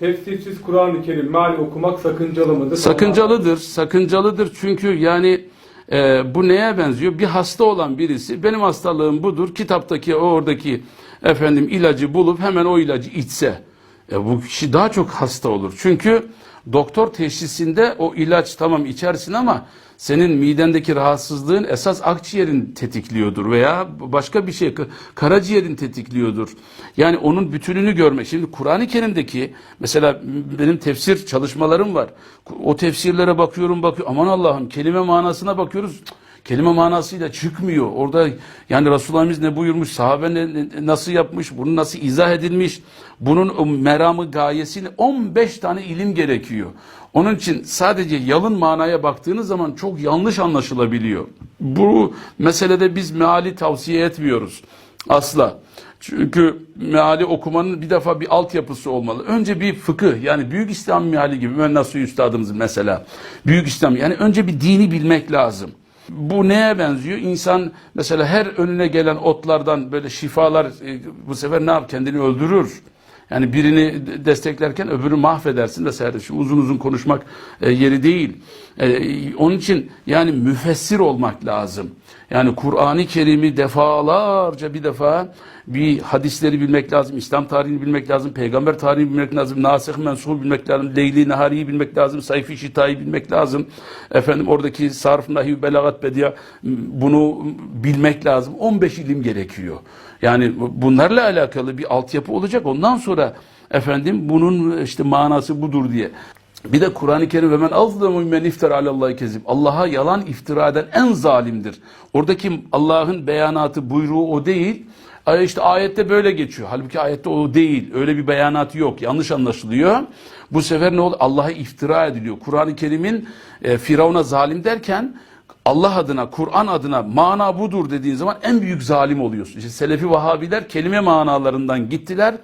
Tefsirsiz Kur'an-ı Kerim meali okumak sakıncalı mıdır? Sakıncalıdır, sakıncalıdır çünkü yani e, bu neye benziyor? Bir hasta olan birisi benim hastalığım budur. Kitaptaki oradaki efendim ilacı bulup hemen o ilacı içse e, bu kişi daha çok hasta olur. Çünkü doktor teşhisinde o ilaç tamam içersin ama senin midendeki rahatsızlığın esas akciğerin tetikliyordur veya başka bir şey karaciğerin tetikliyordur. Yani onun bütününü görme. Şimdi Kur'an-ı Kerim'deki mesela benim tefsir çalışmalarım var. O tefsirlere bakıyorum bakıyorum aman Allah'ım kelime manasına bakıyoruz. Cık, kelime manasıyla çıkmıyor. Orada yani Resulullah'ımız ne buyurmuş, sahabe ne, nasıl yapmış, bunu nasıl izah edilmiş, bunun meramı gayesini 15 tane ilim gerekiyor. Onun için sadece yalın manaya baktığınız zaman çok yanlış anlaşılabiliyor. Bu meselede biz meali tavsiye etmiyoruz. Asla. Çünkü meali okumanın bir defa bir altyapısı olmalı. Önce bir fıkıh yani Büyük İslam meali gibi Mehmet Nasuhi Üstadımızın mesela. Büyük İslam yani önce bir dini bilmek lazım. Bu neye benziyor? İnsan mesela her önüne gelen otlardan böyle şifalar e, bu sefer ne yap? Kendini öldürür. Yani birini de- desteklerken öbürünü mahvedersin vesaire. Şimdi uzun uzun konuşmak e, yeri değil. E, onun için yani müfessir olmak lazım. Yani Kur'an-ı Kerim'i defalarca bir defa bir hadisleri bilmek lazım, İslam tarihini bilmek lazım, peygamber tarihini bilmek lazım, nasih mensuhu bilmek lazım, Leyli Nahari'yi bilmek lazım, Sayfi Şita'yı bilmek lazım. Efendim oradaki sarf, nahiv, belagat, bediye bunu bilmek lazım. 15 ilim gerekiyor. Yani bunlarla alakalı bir altyapı olacak. Ondan sonra efendim bunun işte manası budur diye. Bir de Kur'an-ı Kerim ve men azlemu men iftara alallahi kezib. Allah'a yalan iftira eden en zalimdir. Oradaki Allah'ın beyanatı, buyruğu o değil. Ay işte ayette böyle geçiyor. Halbuki ayette o değil. Öyle bir beyanatı yok. Yanlış anlaşılıyor. Bu sefer ne oldu? Allah'a iftira ediliyor. Kur'an-ı Kerim'in e, Firavun'a zalim derken Allah adına, Kur'an adına mana budur dediğin zaman en büyük zalim oluyorsun. İşte Selefi Vahabiler kelime manalarından gittiler.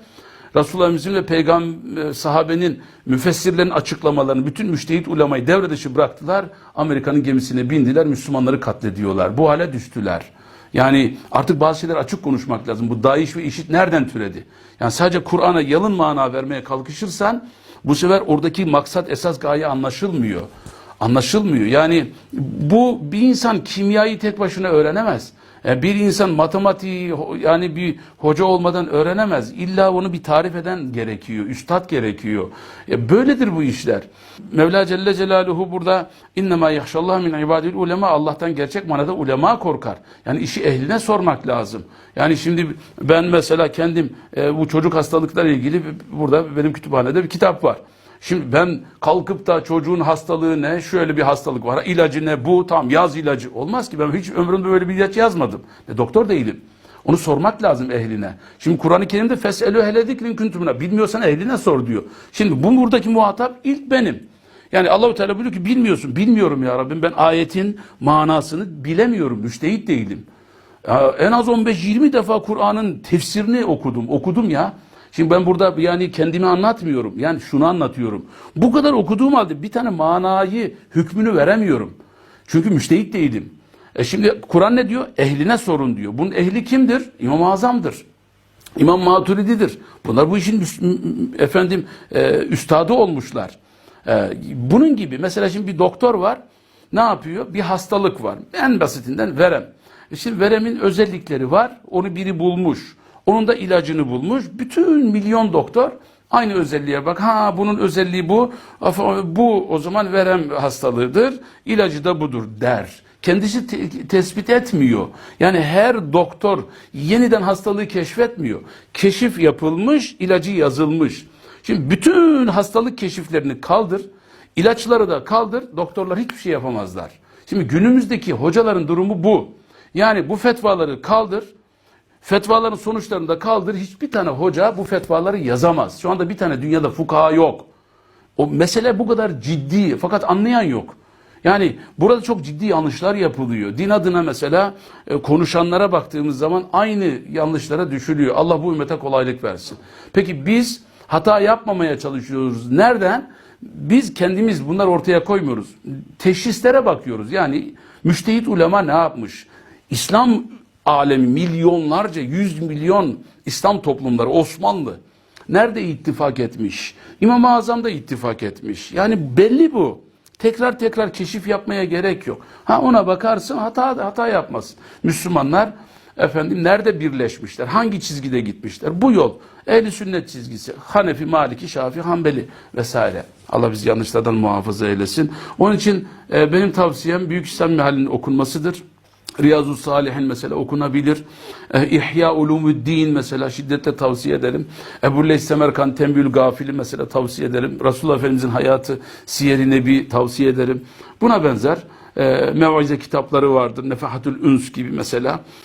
Resulullah'ımızın ve peygamber sahabenin müfessirlerin açıklamalarını bütün müştehit ulemayı devre dışı bıraktılar. Amerika'nın gemisine bindiler, Müslümanları katlediyorlar. Bu hale düştüler. Yani artık bazı şeyler açık konuşmak lazım. Bu DAEŞ ve IŞİD nereden türedi? Yani sadece Kur'an'a yalın mana vermeye kalkışırsan bu sefer oradaki maksat esas gaye anlaşılmıyor. Anlaşılmıyor. Yani bu bir insan kimyayı tek başına öğrenemez. Yani bir insan matematiği yani bir hoca olmadan öğrenemez. İlla onu bir tarif eden gerekiyor. Üstad gerekiyor. Ya böyledir bu işler. Mevla Celle Celaluhu burada innema yahşallah min ibadil ulema Allah'tan gerçek manada ulema korkar. Yani işi ehline sormak lazım. Yani şimdi ben mesela kendim e, bu çocuk hastalıklarla ilgili burada benim kütüphanede bir kitap var. Şimdi ben kalkıp da çocuğun hastalığı ne, şöyle bir hastalık var, ilacı ne, bu tam yaz ilacı. Olmaz ki ben hiç ömrümde böyle bir ilaç yazmadım. Ne doktor değilim. Onu sormak lazım ehline. Şimdi Kur'an-ı Kerim'de feselü hele zikrin kuntumuna. Bilmiyorsan ehline sor diyor. Şimdi bu buradaki muhatap ilk benim. Yani Allahu Teala buyuruyor ki bilmiyorsun. Bilmiyorum ya Rabbim. Ben ayetin manasını bilemiyorum. Müştehit değilim. Ya en az 15-20 defa Kur'an'ın tefsirini okudum. Okudum ya. Şimdi ben burada yani kendimi anlatmıyorum. Yani şunu anlatıyorum. Bu kadar okuduğum halde bir tane manayı, hükmünü veremiyorum. Çünkü müştehit değilim. E şimdi Kur'an ne diyor? Ehline sorun diyor. Bunun ehli kimdir? İmam-ı Azam'dır. İmam Maturidi'dir. Bunlar bu işin efendim e, üstadı olmuşlar. E, bunun gibi mesela şimdi bir doktor var. Ne yapıyor? Bir hastalık var. En basitinden verem. E Şimdi veremin özellikleri var. Onu biri bulmuş. Onun da ilacını bulmuş. Bütün milyon doktor aynı özelliğe bak. Ha bunun özelliği bu. Bu o zaman verem hastalığıdır. İlacı da budur der. Kendisi te- tespit etmiyor. Yani her doktor yeniden hastalığı keşfetmiyor. Keşif yapılmış, ilacı yazılmış. Şimdi bütün hastalık keşiflerini kaldır, ilaçları da kaldır, doktorlar hiçbir şey yapamazlar. Şimdi günümüzdeki hocaların durumu bu. Yani bu fetvaları kaldır, fetvaların sonuçlarını da kaldır, hiçbir tane hoca bu fetvaları yazamaz. Şu anda bir tane dünyada fukaha yok. O mesele bu kadar ciddi fakat anlayan yok. Yani burada çok ciddi yanlışlar yapılıyor. Din adına mesela e, konuşanlara baktığımız zaman aynı yanlışlara düşülüyor. Allah bu ümmete kolaylık versin. Peki biz hata yapmamaya çalışıyoruz. Nereden? Biz kendimiz bunlar ortaya koymuyoruz. Teşhislere bakıyoruz. Yani müştehit ulema ne yapmış? İslam alemi milyonlarca, yüz milyon İslam toplumları, Osmanlı nerede ittifak etmiş? İmam-ı Azam da ittifak etmiş. Yani belli bu. Tekrar tekrar keşif yapmaya gerek yok. Ha ona bakarsın hata hata yapmasın. Müslümanlar efendim nerede birleşmişler? Hangi çizgide gitmişler? Bu yol. Ehli sünnet çizgisi. Hanefi, Maliki, Şafi, Hanbeli vesaire. Allah bizi yanlışlardan muhafaza eylesin. Onun için e, benim tavsiyem Büyük İslam Mehalinin okunmasıdır. Riyazu Salihin mesela okunabilir. E, İhya Ulumuddin mesela şiddetle tavsiye ederim. Ebu Leys Semerkant Tembül Gafili mesela tavsiye ederim. Resulullah Efendimizin hayatı Siyer-i Nebi tavsiye ederim. Buna benzer e, mevaze kitapları vardır. Nefahatül Üns gibi mesela.